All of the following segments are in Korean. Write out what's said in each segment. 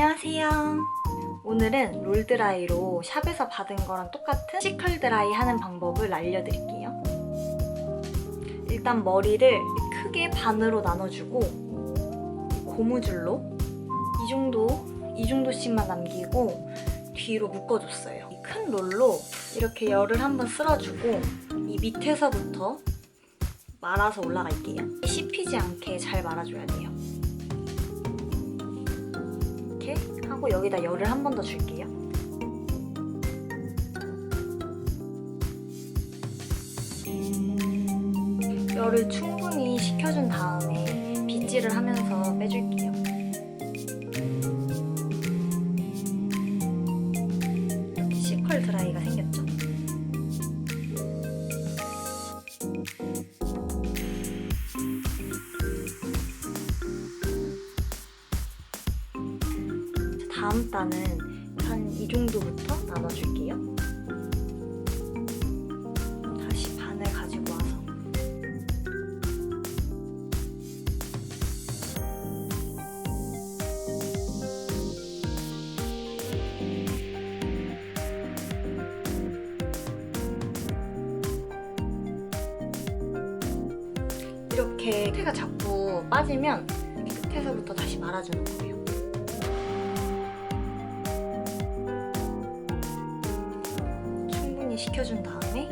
안녕하세요. 오늘은 롤드라이로 샵에서 받은 거랑 똑같은 시컬 드라이 하는 방법을 알려드릴게요. 일단 머리를 크게 반으로 나눠주고 고무줄로 이 정도, 이 정도씩만 남기고 뒤로 묶어줬어요. 이큰 롤로 이렇게 열을 한번 쓸어주고 이 밑에서부터 말아서 올라갈게요. 씹히지 않게 잘 말아줘야 돼요. 하고 여기다 열을 한 번 더 줄게요. 열을 충분히 식혀준 다음에 빗질을 하면서 빼줄게요. 다음 단은 한 이 정도부터 나눠줄게요. 다시 반을 가지고 와서 이렇게 태가 자꾸 빠지면 끝에서부터 다시 말아주는 거예요. 식혀준 다음에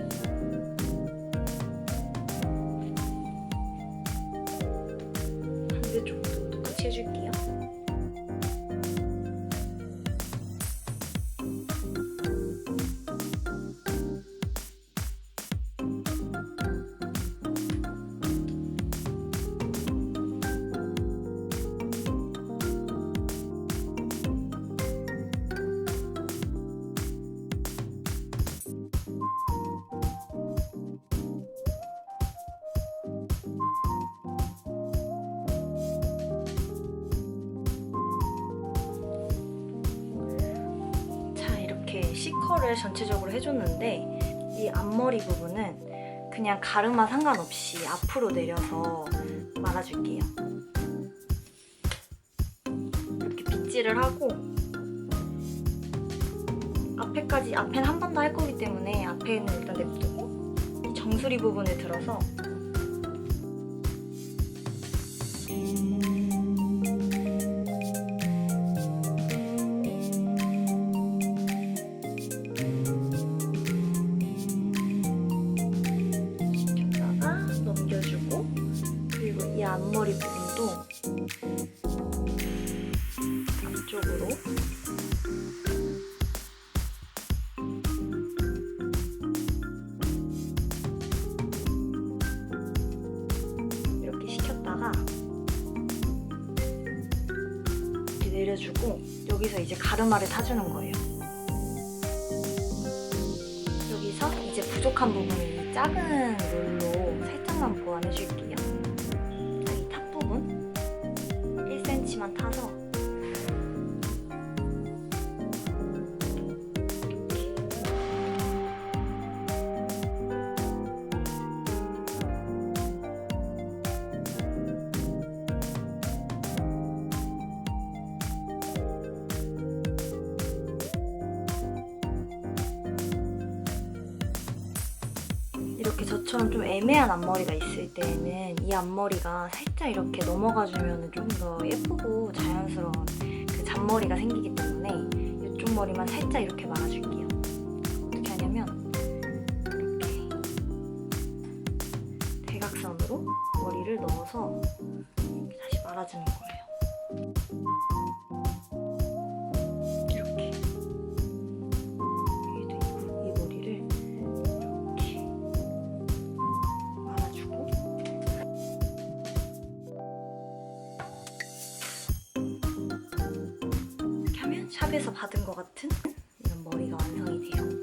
이렇게 C컬을 전체적으로 해줬는데 이 앞머리 부분은 그냥 가르마 상관없이 앞으로 내려서 말아줄게요. 이렇게 빗질을 하고 앞에까지 앞에는 한번 더 할 거기 때문에 앞에는 일단 냅두고 이 정수리 부분을 들어서 여 앞머리 부분도 앞쪽으로 이렇게 식혔다가 이렇게 내려주고 여기서 이제 가르마를 타주는 거예요. 여기서 이제 부족한 부분을 이 작은 롤로 살짝만 보완해줄게요. 1cm만 타서 이렇게 저처럼 좀 애매한 앞머리가 있을 때는 이 앞머리가 살짝 이렇게 넘어가주면 좀더 예쁘고 자연스러운 그 잔머리가 생기기 때문에 이쪽 머리만 살짝 이렇게 말아줄게요. 어떻게 하냐면 이렇게 대각선으로 머리를 넣어서 다시 말아주는 거예요. 샵에서 받은 것 같은 이런 머리가 완성이 돼요.